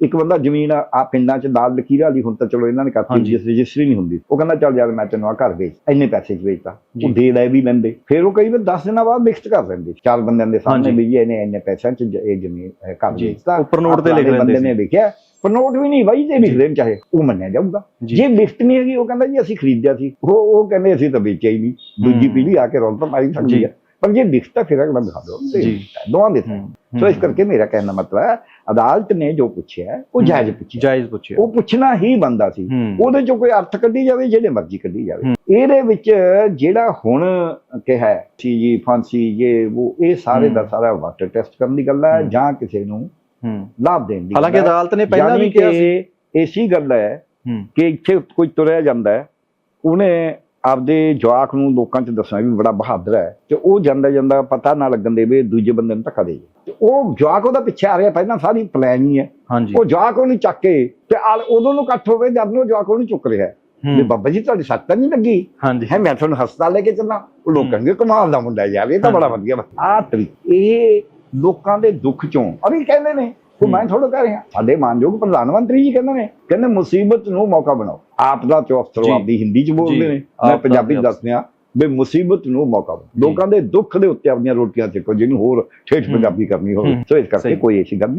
ਇੱਕ ਬੰਦਾ ਜ਼ਮੀਨ ਆ ਪਿੰਡਾਂ 'ਚ ਦਾਲ ਲਕੀਰ ਵਾਲੀ ਹੁਣ ਤਾਂ ਚਲੋ ਇਹਨਾਂ ਨੇ ਕਰਤੀ। ਜਿਸ ਰਜਿਸਟਰੀ ਨਹੀਂ ਹੁੰਦੀ ਉਹ ਕਹਿੰਦਾ ਚੱਲ ਯਾਰ ਮੈਂ ਤੈਨੂੰ ਆ ਘਰ ਵੇਚ ਇੰਨੇ ਪੈਸੇ 'ਚ ਵੇਚਤਾ ਜੀ। ਉਹ ਦੇ ਲੈ ਵੀ ਲੈਂਦੇ ਫਿਰ ਉਹ ਕਈ ਵਾਰ 10 ਦਿਨਾਂ ਬਾਅਦ ਲਿਖਤ ਕਰ ਦਿੰਦੇ ਚਾਰ ਬੰਦਿਆਂ ਦੇ ਸਾਹਮਣੇ। ਵੀ ਇਹਨੇ ਇੰਨੇ ਪੈਸਿਆਂ 'ਚ ਇਹ ਜ਼ਮੀਨ ਘਰ ਜੀ। ਵੇਚਤਾ ਉੱਪਰ ਨੋਟ ਤੇ ਲਿਖ ਲੈਂਦੇ ਬੰਦੇ ਨੇ ਲਿਖਿਆ ਪਰ ਨੋਟ ਵੀ ਨਹੀਂ ਬਾਈ ਜੇ ਲਿਖ ਦੇਣ ਚਾਹੇ ਉਹ ਮੰਨਿਆ ਜਾਊਗਾ ਜੀ। ਲਿਖਤ ਨਹੀਂ ਹੈਗੀ ਉਹ ਕਹਿੰਦਾ ਜੀ ਅਸੀਂ ਖਰੀਦਿਆ ਸੀ ਉਹ ਉਹ ਕਹਿੰਦੇ ਅਸੀਂ ਤਾਂ ਵੇਚਿਆ ਹੀ ਨਹੀਂ ਦੂਜੀ। ਪੀੜ੍ਹੀ ਆ ਕੇ ਰੌਲ ਤਾਂ ਮਾਰੀ ਸਕਦੀ। ਹੈ ਪਰ ਜੇ ਲਿਖਤ ਫਿਰ ਅਗਲਾ ਦਿਖਾ ਦਿਓ। ਤੇ ਜੀ। ਦੋਵਾਂ ਦੇ ਹੂੰ, ਸੋ ਇਸ ਹੂੰ। ਕਰਕੇ ਮੇਰਾ ਕਹਿਣ ਦਾ ਮਤਲਬ ਹੈ ਅਦਾਲਤ ਨੇ ਜੋ ਪੁੱਛਿਆ ਉਹ ਜਾਇਜ਼ ਪੁੱਛਿਆ। ਜਾਇਜ਼ ਪੁੱਛਿਆ। ਉਹ ਪੁੱਛਣਾ ਹੀ ਬੰਦਾ ਸੀ। ਉਹਦੇ ਚੋਂ ਕੋਈ ਅਰਥ ਕੱਢੀ ਜਾਵੇ ਜਿਹੜੇ ਮਰਜ਼ੀ ਕੱਢੀ ਜਾਵੇ। ਇਹਦੇ ਵਿੱਚ ਜਿਹੜਾ ਹੁਣ ਕਿਹਾ ਸੀ ਜੀ ਫਾਂਸੀ ਇਹ ਉਹ ਇਹ ਸਾਰੇ। ਦਾ ਸਾਰਾ ਵਾਟਰ ਟੈਸਟ ਕਰਨ ਦੀ ਗੱਲ ਹੈ। ਜਾਂ ਕਿਸੇ ਨੂੰ ਲਾਭ ਦੇਣ ਦੀ ਹਾਲਾਂਕਿ। ਅਦਾਲਤ ਨੇ ਪਹਿਲਾਂ ਵੀ ਕਿਹਾ ਸੀ। ਐਸੀ ਗੱਲ ਹੈ ਹੂੰ। ਕਿ ਇੱਥੇ ਕੋਈ ਤੁਰਿਆ ਜਾਂਦਾ ਹੈ। ਉਹਨੇ ਆਪਦੇ ਜਵਾਕ ਨੂੰ ਲੋਕਾਂ 'ਚ ਦੱਸਣਾ ਵੀ ਬੜਾ ਬਹਾਦਰ ਹੈ ਤੇ ਉਹ ਜਾਂਦਾ ਜਾਂਦਾ ਪਤਾ ਨਾ ਲੱਗਣ ਦੇਵੇ ਦੂਜੇ ਬੰਦੇ ਨੂੰ ਧੱਕਾ ਦੇ। ਤੇ ਉਹ ਜਵਾਕ ਉਹਦਾ ਪਿੱਛੇ ਆ ਰਿਹਾ ਪਹਿਲਾਂ ਸਾਰੀ ਪਲਾਨ ਹੀ ਹੈ ਉਹ ਜਵਾਕ ਉਹਨੂੰ ਚੱਕ ਕੇ ਤੇ ਉਦੋਂ ਨੂੰ ਇਕੱਠ ਹੋਵੇ ਜਦ ਨੂੰ ਉਹ ਜਵਾਕ ਉਹਨੂੰ ਚੁੱਕ ਰਿਹਾ ਹੈ। ਵੀ ਹੂੰ ਬਾਬਾ ਜੀ ਤੁਹਾਡੀ ਸੱਟ ਤਾਂ ਨਹੀਂ ਲੱਗੀ ਹਾਂਜੀ ਹੈ ਮੈਂ ਤੁਹਾਨੂੰ ਹਸਪਤਾਲ ਲੈ ਕੇ ਚੱਲਾਂ ਉਹ ਲੋਕ ਹੂੰ। ਕਹਿੰਦੇ ਕਮਾਲ ਦਾ ਮੁੰਡਾ ਯਾਰ ਇਹ ਤਾਂ ਬੜਾ। ਵਧੀਆ ਆ ਤਰੀਕ ਇਹ ਲੋਕਾਂ ਦੇ ਦੁੱਖ ਚੋਂ ਅਰੇ ਕਹਿੰਦੇ ਨੇ ਉਹ ਮੈਂ ਥੋੜਾ ਕਹਿ ਰਿਹਾ ਸਾਡੇ ਮਾਨਯੋਗ ਪ੍ਰਧਾਨ ਮੰਤਰੀ ਜੀ ਕਹਿੰਦੇ ਨੇ ਕਹਿੰਦੇ ਮੁਸੀਬਤ ਨੂੰ ਮੌਕਾ ਬਣਾਓ ਆਪ ਦਾ। ਚੌਥਰੋ ਆਪਦੀ ਹਿੰਦੀ ਚ ਬੋਲਦੇ। ਨੇ ਮੈਂ ਪੰਜਾਬੀ ਅਭਿਆਸ। ਦੱਸਦਿਆਂ ਵੀ ਮੁਸੀਬਤ ਨੂੰ ਮੌਕਾ ਬਣਾਓ। ਲੋਕਾਂ ਦੇ ਦੁੱਖ ਦੇ ਉੱਤੇ ਆਪਣੀਆਂ ਰੋਟੀਆਂ ਚੱਕੋ ਜਿਹਨੂੰ ਹੋਰ ਠੇਠ। ਪੰਜਾਬੀ ਕਰਨੀ ਹੋਵੇ। ਸੋ ਇਸ ਕਰਕੇ। ਕੋਈ ਐਸੀ ਗੱਲ ਨਹੀਂ